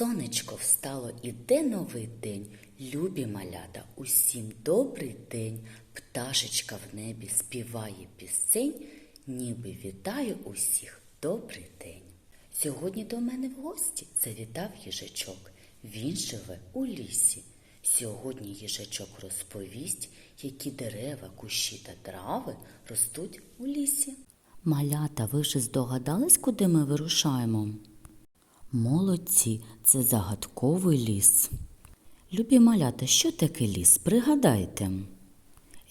Сонечко встало, іде новий день. Любі малята, усім добрий день. Пташечка в небі співає пісень, ніби вітаю усіх добрий день. Сьогодні до мене в гості завітав їжачок. Він живе у лісі. Сьогодні їжачок розповість, які дерева, кущі та трави ростуть у лісі. Малята, ви вже здогадались, куди ми вирушаємо? Молодці, це загадковий ліс. Любі малята, що таке ліс? Пригадайте.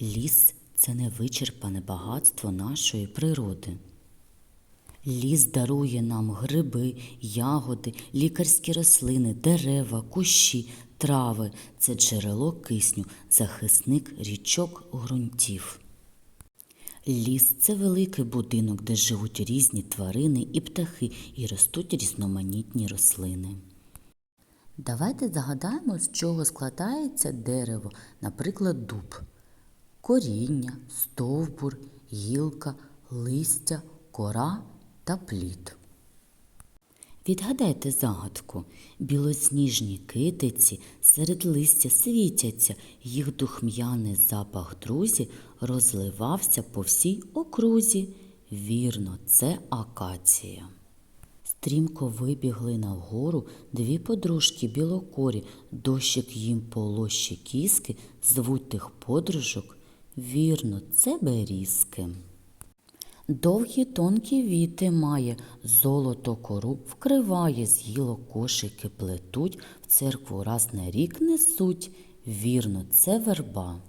Ліс це невичерпане багатство нашої природи. Ліс дарує нам гриби, ягоди, лікарські рослини, дерева, кущі, трави. Це джерело кисню, захисник річок ґрунтів. Ліс це великий будинок, де живуть різні тварини і птахи, і ростуть різноманітні рослини. Давайте загадаємо, з чого складається дерево, наприклад, дуб. Коріння, стовбур, гілка, листя, кора та плід. Відгадайте загадку. Білосніжні китиці серед листя світяться, їх духм'яний запах друзі розливався по всій окрузі. Вірно, це акація. Стрімко вибігли навгору дві подружки білокорі, дощик їм полощі кіски, звуть тих подружок. Вірно, це берізки. Довгі тонкі віти має, золото кору вкриває, з гілок кошики плетуть, в церкву раз на рік несуть. Вірно, це верба.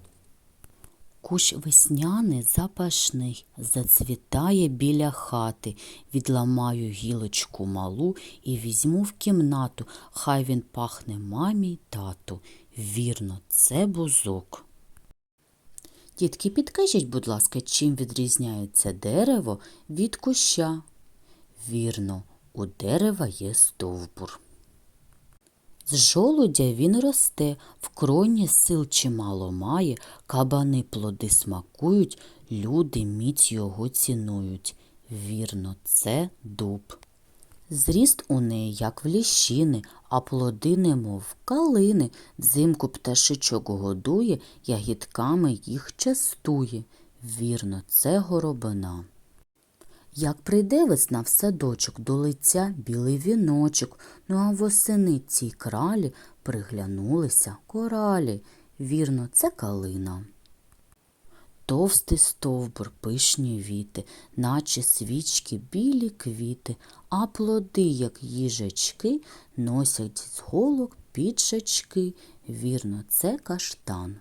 Кущ весняний запашний, зацвітає біля хати. Відламаю гілочку малу і візьму в кімнату. Хай він пахне мамі й тату. Вірно, це бузок. Дітки, підкажіть, будь ласка, чим відрізняється дерево від куща? Вірно, у дерева є стовбур. З жолудя він росте, в кроні сил чимало має, кабани плоди смакують, люди міць його цінують. Вірно, це дуб. Зріст у неї, як в ліщини, а плоди немов калини. Взимку пташичок годує, ягідками їх частує. Вірно, це горобина. Як прийде весна в садочок, до лиця білий віночок, ну а восени цій кралі приглянулися коралі. Вірно, це калина. Товстий стовбур, пишні віти, наче свічки білі квіти, а плоди, як їжачки, носять з голок підшачки. Вірно, це каштан.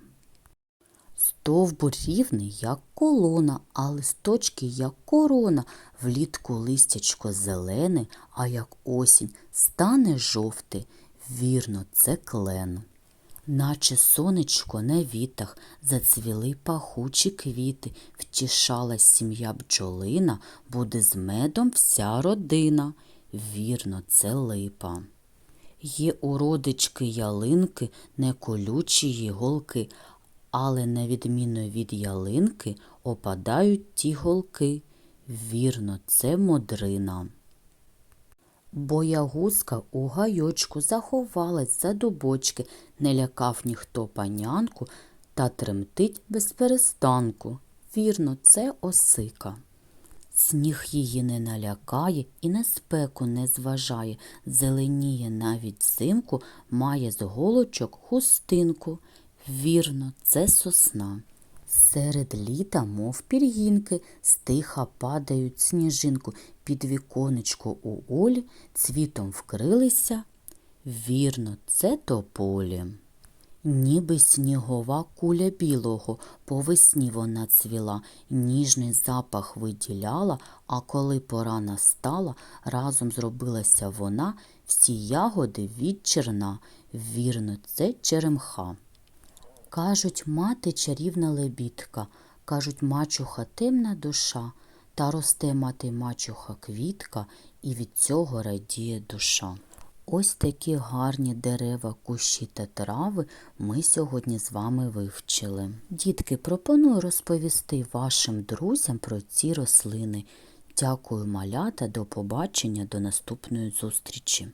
Стовбур рівний, як колона, а листочки, як корона, влітку листячко зелене, а як осінь стане жовте. Вірно, це клен. Наче сонечко на вітах зацвіли пахучі квіти, втішалась сім'я бджолина, буде з медом вся родина. Вірно, це липа. Є у родички ялинки, не колючі її голки, але на відміну від ялинки опадають ті голки. Вірно, це модрина. Боягузка у гайочку заховалась за дубочки, не лякав ніхто панянку та тремтить без перестанку. Вірно, це осика. Сніг її не налякає і на спеку не зважає, зеленіє навіть взимку, має з голочок хустинку. Вірно, це сосна. Серед літа, мов пір'їнки, стиха падають сніжинку, під віконечко у олі цвітом вкрилися. Вірно, це тополі. Ніби снігова куля білого, по весні вона цвіла, ніжний запах виділяла, а коли пора настала, разом зробилася вона, всі ягоди від черна. Вірно, це черемха. Кажуть, мати чарівна лебідка, кажуть, мачуха темна душа, та росте мати мачуха квітка, і від цього радіє душа. Ось такі гарні дерева, кущі та трави ми сьогодні з вами вивчили. Дітки, пропоную розповісти вашим друзям про ці рослини. Дякую, малята, до побачення, до наступної зустрічі.